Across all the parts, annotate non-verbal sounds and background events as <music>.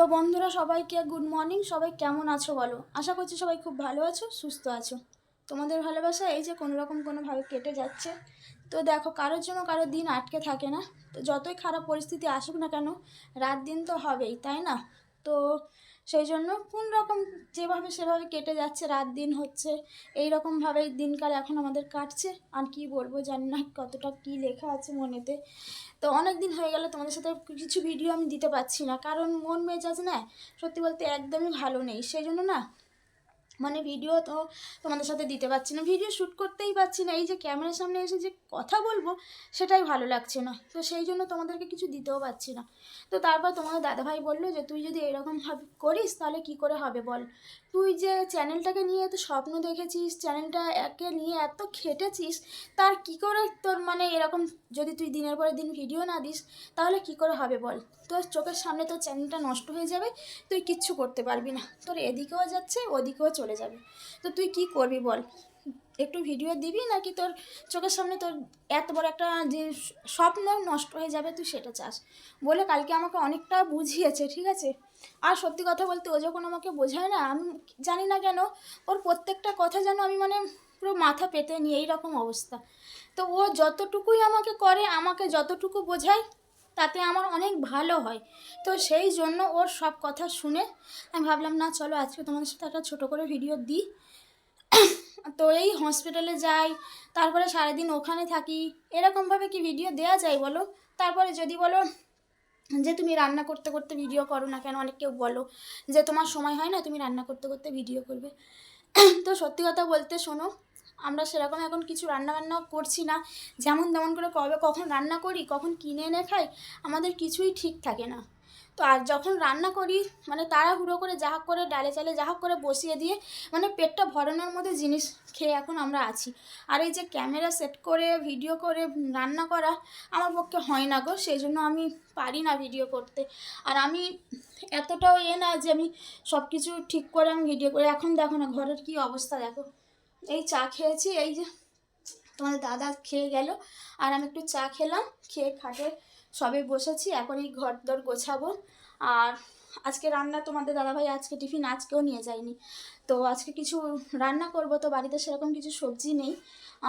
তো বন্ধুরা, সবাইকে গুড মর্নিং সবাই কেমন আছো বলো? আশা করছি সবাই খুব ভালো আছো, সুস্থ আছো। তোমাদের ভালোবাসা এই যে কোনো রকম কোনোভাবে কেটে যাচ্ছে। তো দেখো, কারোর জন্য কারও দিন আটকে থাকে না। তো যতই খারাপ পরিস্থিতি আসুক না কেন, রাত দিন তো হবেই, তাই না? তো সেই জন্য কোন রকম যেভাবে সেভাবে কেটে যাচ্ছে, রাত দিন হচ্ছে এই রকমভাবেই দিনকাল এখন আমাদের কাটছে। আর কি বলব, জানি না কতটা কি লেখা আছে মনেতে। তো অনেক দিন হয়ে গেল, তোমাদের সাথে কিছু ভিডিও আমি দিতে পারছি না। কারণ মন মেজাজ না, সত্যি বলতে একদমই ভালো নেই। সেই জন্য না মানে ভিডিও তো তোমাদের সাথে দিতে পারছি না ভিডিও শ্যুট করতেই পারছি না। এই যে ক্যামেরার সামনে এসে যে কথা বলব, সেটাই ভালো লাগছে না। তো সেই জন্য তোমাদেরকে কিছু দিতেও পারছি না। তো তারপর তোমাদের দাদাভাই বলল যে, তুই যদি এরকমভাবে করিস, তাহলে কি করে হবে বল? তুই যে চ্যানেলটাকে নিয়ে এত স্বপ্ন দেখেছিস চ্যানেলটা একে নিয়ে এত খেটেছিস, তার কি করে তোর মানে এরকম যদি তুই দিনের পরে দিন ভিডিও না দিস, তাহলে কি করে হবে বল? তোর চোখের সামনে তোর চ্যানেলটা নষ্ট হয়ে যাবে, তুই কিচ্ছু করতে পারবি না। তোর এদিকেও যাচ্ছে, ওদিকেও চলে যাবে। তো তুই কি করবি বল? একটু ভিডিও দিবি নাকি তোর চোখের সামনে তোর এত বড় একটা যে স্বপ্ন নষ্ট হয়ে যাবে তুই সেটা চাস? বলে কালকে আমাকে অনেকটা বুঝিয়েছে, ঠিক আছে? আর সত্যি কথা বলতে ও যখন আমাকে বোঝায় না, আমি জানি না কেন ওর প্রত্যেকটা কথা যেন আমি মানে পুরো মাথা পেতে নিই এইরকম অবস্থা। তো ও যতটুকুই আমাকে করে, আমাকে যতটুকু বোঝায় তাতে আমার অনেক ভালো হয়। তো সেই জন্য ওর সব কথা শুনে আমি ভাবলাম, না, চলো আজকে তোমাদের সাথে একটা ছোটো করে ভিডিও দিই। <coughs> তো এই হসপিটালে যাই, তারপরে সারাদিন ওখানে থাকি। এরকমভাবে কি ভিডিও দেওয়া যায় বলো? তারপরে যদি বলো যে, তুমি রান্না করতে করতে ভিডিও করো না কেন? অনেক কেউ বলো যে, তোমার সময় হয় না, তুমি রান্না করতে করতে ভিডিও করবে। <coughs> তো সত্যি কথা বলতে শোনো আমরা সেরকম এখন কিছু রান্না বান্না করছি না। যেমন তেমন করে কবে কখন রান্না করি, কখন কিনে এনে খাই, আমাদের কিছুই ঠিক থাকে না। তো আর যখন রান্না করি মানে তাড়াহুড়ো করে যা হোক করে ডালে চালে যা হোক করে বসিয়ে দিয়ে মানে পেটটা ভরানোর মধ্যে জিনিস খেয়ে এখন আমরা আছি। আর এই যে ক্যামেরা সেট করে, ভিডিও করে রান্না করা আমার পক্ষে হয় না গো সেই জন্য আমি পারি না ভিডিও করতে। আর আমি এতটাও এ না যে আমি সব কিছু ঠিক করে আমি ভিডিও করি। এখন দেখো না, ঘরের কি অবস্থা দেখো। এই চা খেয়েছি, এই যে তোমাদের দাদা খেয়ে গেল। আর আমি একটু চা খেলাম, খেয়ে খাটে সবে বসেছি, এখন এই ঘর দর গোছাবো। আর আজকে রান্না তোমাদের দাদাভাই আজকে টিফিন, আজকেও নিয়ে যায়নি। তো আজকে কিছু রান্না করব, তো বাড়িতে সেরকম কিছু সবজি নেই।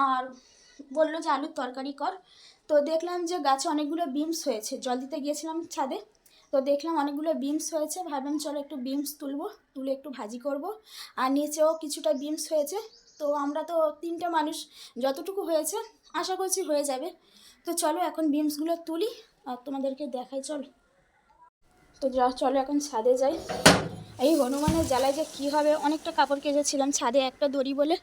আর বলল যে আলুর তরকারি কর। তো দেখলাম যে গাছে অনেকগুলো বিমস হয়েছে, জল দিতে গিয়েছিলাম ছাদে। তো দেখলাম অনেকগুলো বিমস হয়েছে, ভাবলাম চলো একটু বিমস তুলবো, তুলে একটু ভাজি করব। আর নিচেও কিছুটা বিমস হয়েছে তো আমরা তো তিনটে মানুষ, যতটুকু হয়েছে, আশা করছি হয়ে যাবে। তো চলো এখন বিমসগুলো তুলি আর তোমাদেরকে দেখাই, চলো। তো যা, চলো এখন ছাদে যাই। এই হনুমানের জ্বালায় যে কী হবে, অনেকটা কাপড় কেচেছিলাম ছাদে একটা দড়ি বলে।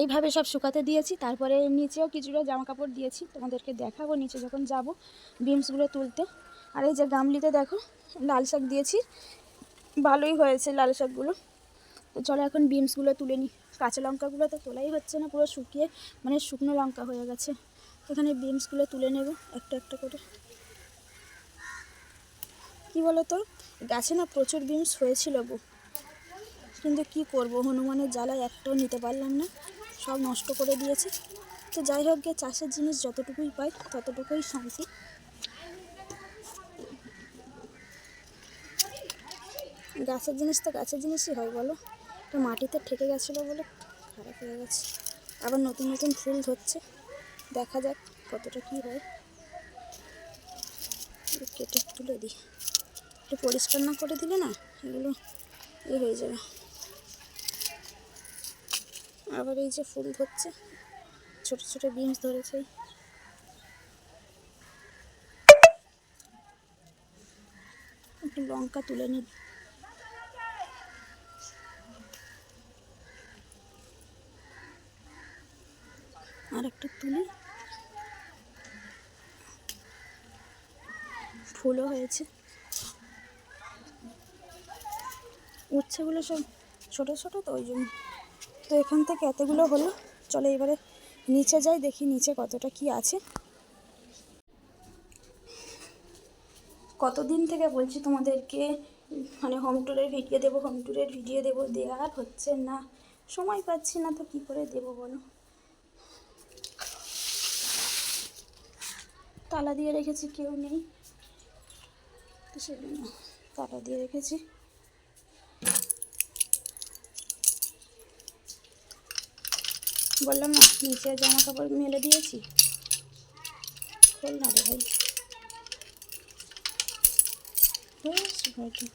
এইভাবে সব শুকাতে দিয়েছি, তারপরে নিচেও কিছুটা জামা কাপড় দিয়েছি। তোমাদেরকে দেখাবো, নিচে যখন যাব বিমসগুলো তুলতে। আর এই যে গামলিতে দেখো, লাল শাক দিয়েছি। ভালোই হয়েছে লাল শাকগুলো। তো চলো এখন বিমসগুলো তুলে নিই কাঁচা লঙ্কাগুলো তো তোলাই হচ্ছে না, পুরো শুকিয়ে মানে শুকনো লঙ্কা হয়ে গেছে। এখানে বিমসগুলো তুলে নেব একটা একটা করে। কি বলো তো গাছে না প্রচুর বিমস হয়েছিল গো। কিন্তু কি করব, হনুমানের জ্বালায় একটাও নিতে পারলাম না। সব নষ্ট করে দিয়েছে। তো যাই হোক গিয়ে চাষের জিনিস যতটুকুই পাই, ততটুকুই শান্তি। গাছের জিনিস তো গাছের জিনিসই হয় বলো। তো মাটিতে ঠেকে গেছিল বলে খারাপ হয়ে গেছে। আবার নতুন নতুন ফুল ধরছে। দেখা যাক কতটা কী হয়। কেটে তুলে দিই। একটু পরিষ্কার না করে দিলে না এগুলো এ হয়ে যাবে। আবার এই যে ফুল ধরছে, ছোট ছোট বিনস ধরেছে। একটু লঙ্কা তুলে নিই। আর একটু তুলি। ফুলও হয়েছে। উচ্ছেগুলো সব ছোট ছোট, তো ওই জন্য। তো এখান থেকে এতগুলো হলো। চলো এবারে নিচে যাই, দেখি নিচে কতটা কি আছে। কতদিন থেকে বলছি তোমাদেরকে মানে হোম ট্যুরের ভিডিও দেবো হোম ট্যুরের ভিডিও দেবো, দেওয়ার হচ্ছে না। সময় পাচ্ছি না, তো কী করে দেবো বলো? তালা দিয়ে রেখেছি, কেউ নেই। তো সেজন্য তালা দিয়ে রেখেছি। বললাম, না, নিচে জামা কাপড় মেলে দিয়েছি। খোল না রে ভাই। ব্যাস ভাইটা।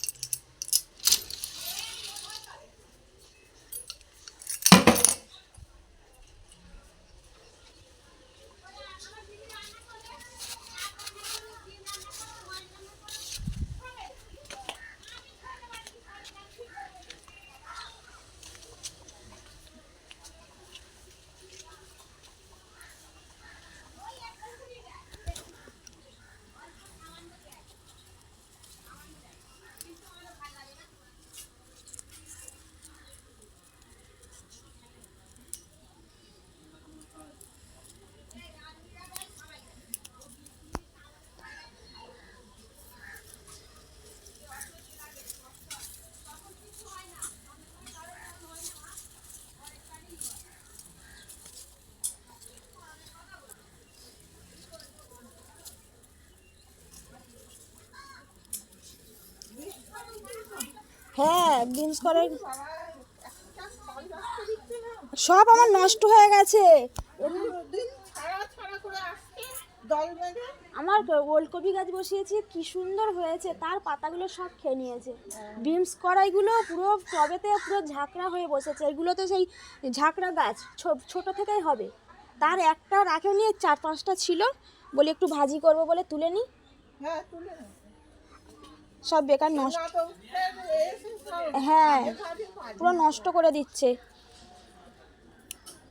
হ্যাঁ বিনস করে সব আমার নষ্ট হয়ে গেছে। আমার ওলকপি গাছ বসিয়েছি, কি সুন্দর হয়েছে। তার পাতাগুলো সব খেয়ে নিয়েছে। বিমস কড়াইগুলো পুরো টবেতে পুরো ঝাঁকড়া হয়ে বসেছে। এগুলো তো সেই ঝাঁকড়া গাছ ছোট থেকেই হবে। তার একটা রাখে নিয়ে চার পাঁচটা ছিল। বলে একটু ভাজি করব বলে তুলে নিই হ্যাঁ তুলে। সব বেকার নষ্ট হ্যাঁ পুরো নষ্ট করে দিচ্ছে।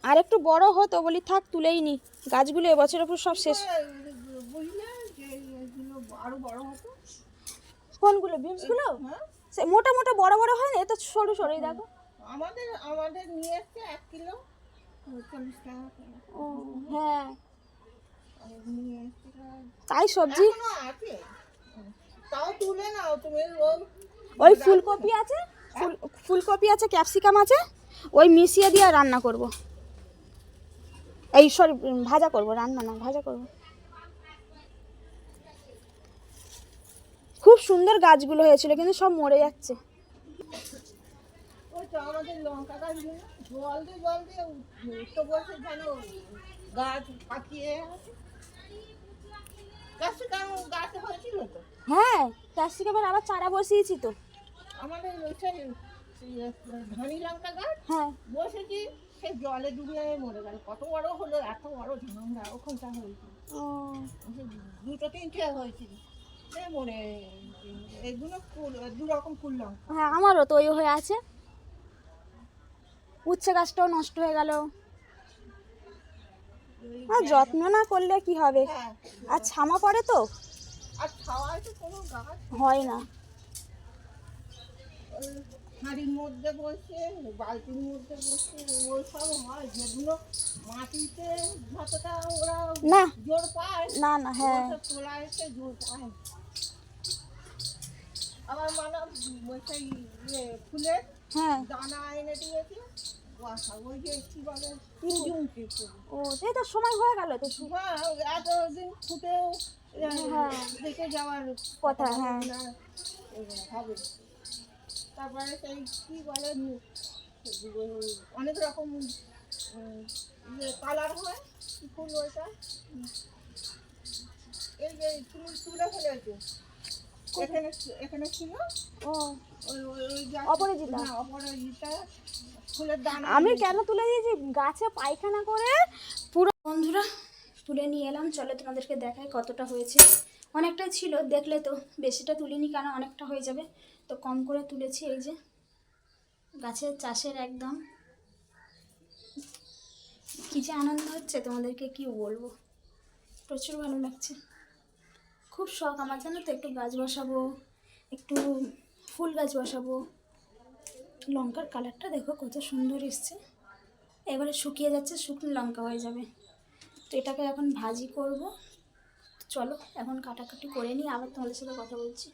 আর একটু বড় হতো বলি থাক তুলেই নি। গাছগুলো এবছরের উপর সব শেষ। কোনগুলো বিমসগুলো হ্যাঁ সে মোটা মোটা বড় বড় হয় না? এ তো সরু সরু এই দেখো। আমাদের আমাদের নিয়ে এসছে এক কিলো। ও হ্যাঁ। তাই সবজি আছে। তাও তুলে নাও তুমি ওই ফুলকপি আছে ফুল ফুলকপি আছে ক্যাপসিকাম আছে ওই মিশিয়ে দিয়ে রান্না করব। এই সরি ভাজা করব রান্না না ভাজা করব। খুব সুন্দর গাছগুলো হয়েছিল কিন্তু সব মরে যাচ্ছে। জল দিয়ে জল দিয়ে উঠতে বসে যেন গাছ পাকিয়ে আছে। হ্যাঁ ক্যাপসিকামের আবার চারা বসিয়েছি তো। আমাদের ওই সেই সেই লঙ্কা গাছ হ্যাঁ। বসেছি সে জলে ডুবিয়ে মরে গেল। কত বড় হলো এত বড় ঝামরা ওখানটা হয়েছিল ও। দুটো তিনটে হয়েছিল। মরে এগুলো দু রকম ফুল লঙ্কা। হ্যাঁ আমারও তো ওই হয়ে আছে। উচ্ছে গাছটাও নষ্ট হয়ে গেল। আর যত্ন না করলে কি হবে? আর ছামা পড়ে তো? হয় না। হাঁড়ির মধ্যে বসে বালতির মধ্যে বসে হয়। যেগুলো মাটিতে যতটা ওরা না। জোর পায় না না হ্যাঁ। ওসব তোলা এসে জোর পায়। আবার মানে ইয়ে ফুলের হ্যাঁ। দানা এনে দিয়েছে। ফুল ও সেই তো সময় হয়ে গেল তো হ্যাঁ এতদিন ফুটেও হ্যাঁ। দেখে যাওয়ার কথা হ্যাঁ। হবে। তারপরে সেই কি বলে অনেক রকম ইয়ে কালার হয় ফুল ওইটা। এই যে তুমি তুলে ফেলেছো। এখানে এখানে ছিল? ও। অপরাজিতা? হ্যাঁ অপরাজিতা। আমি কেন তুলে দিয়েছি? গাছে পায়খানা করে পুরো বন্ধুরা তুলে নিয়ে এলাম। চলো তোমাদেরকে দেখাই কতটা হয়েছে। অনেকটাই ছিল দেখলে তো। বেশিটা তুলিনি কেন? অনেকটা হয়ে যাবে। তো কম করে তুলেছি এই যে। গাছের চাষের একদম। কী যে আনন্দ হচ্ছে তোমাদেরকে কি বলব? প্রচুর ভালো লাগছে। খুব শখ আমার জানো তো? একটু গাছ বসাবো একটু ফুল গাছ বসাবো। লঙ্কার কালারটা দেখো কত সুন্দর এসছে। এবারে শুকিয়ে যাচ্ছে, শুকনো লঙ্কা হয়ে যাবে। তো এটাকে এখন ভাজি করব। চলো, এখন কাটাকাটি করে নিই, আবার তোমাদের সাথে কথা বলছি।